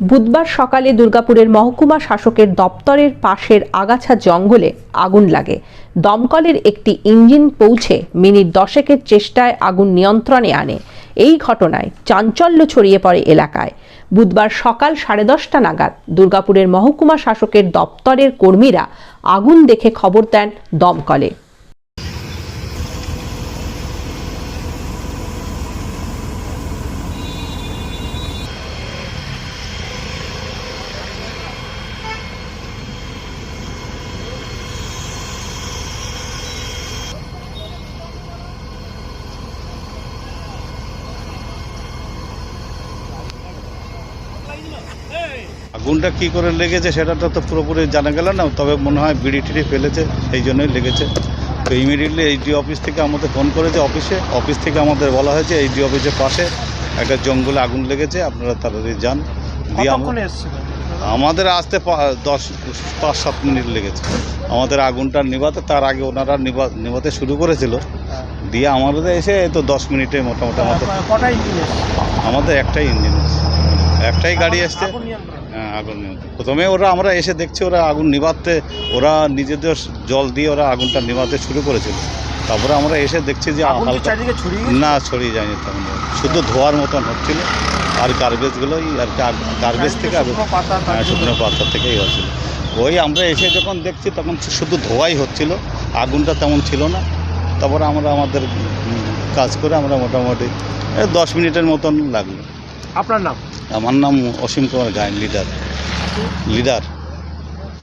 বুধবার সকালে দুর্গাপুরের মহকুমা শাসকের দপ্তরের পাশের আগাছা জঙ্গলে আগুন লাগে। দমকলের একটি ইঞ্জিন পৌঁছে মিনিট দশেকের চেষ্টায় আগুন নিয়ন্ত্রণে আনে। এই ঘটনায় চাঞ্চল্য ছড়িয়ে পড়ে এলাকায়। বুধবার সকাল সাড়ে দশটা নাগাদ দুর্গাপুরের মহকুমা শাসকের দপ্তরের কর্মীরা আগুন দেখে খবর দেন দমকলে। আগুনটা কি করে লেগেছে সেটা তো পুরোপুরি জানা গেল না তবে মনে হয় বিড়ি টিড়ি ফেলেছে সেই জন্যই লেগেছে। তো ইমিডিয়েটলি এইচডি অফিস থেকে আমাদের ফোন করেছে অফিসে অফিস থেকে আমাদের বলা হয়েছে এইচডি অফিসের পাশে একটা জঙ্গলে আগুন লেগেছে আপনারা তাড়াতাড়ি যান। দিয়ে আমাদের আসতে পা- দশ পাঁচ সাত মিনিট লেগেছে। আমাদের আগুনটা নিভাতে তার আগে ওনারা নিভা নিভাতে শুরু করেছিল। দিয়ে আমাদের এসে তো দশ মিনিটে মোটামুটি আমাদের আমাদের একটাই ইঞ্জিন একটাই গাড়ি নিয়ন্ত্রণ। হ্যাঁ আগুন প্রথমে ওরা আমরা এসে দেখছি ওরা আগুন নিভাতে ওরা নিজেদের জল দিয়ে ওরা আগুনটা নিভাতে শুরু করেছিল। তারপরে আমরা এসে দেখছি যে না ছড়িয়ে যায়নি তখন শুধু ধোয়ার মতন হচ্ছিল। আর গার্বেজগুলোই আর গার্বেজ থেকে হ্যাঁ শুকনো পাতা থেকেই হচ্ছিল। ওই আমরা এসে যখন দেখছি তখন শুধু ধোয়াই হচ্ছিল। আগুনটা তেমন ছিল না। তারপরে আমরা আমাদের কাজ করে আমরা মোটামুটি দশ মিনিটের মতন লাগল। আপনার নাম? আমার নাম অসীম কুমার গায়ন লিডার। লিডার।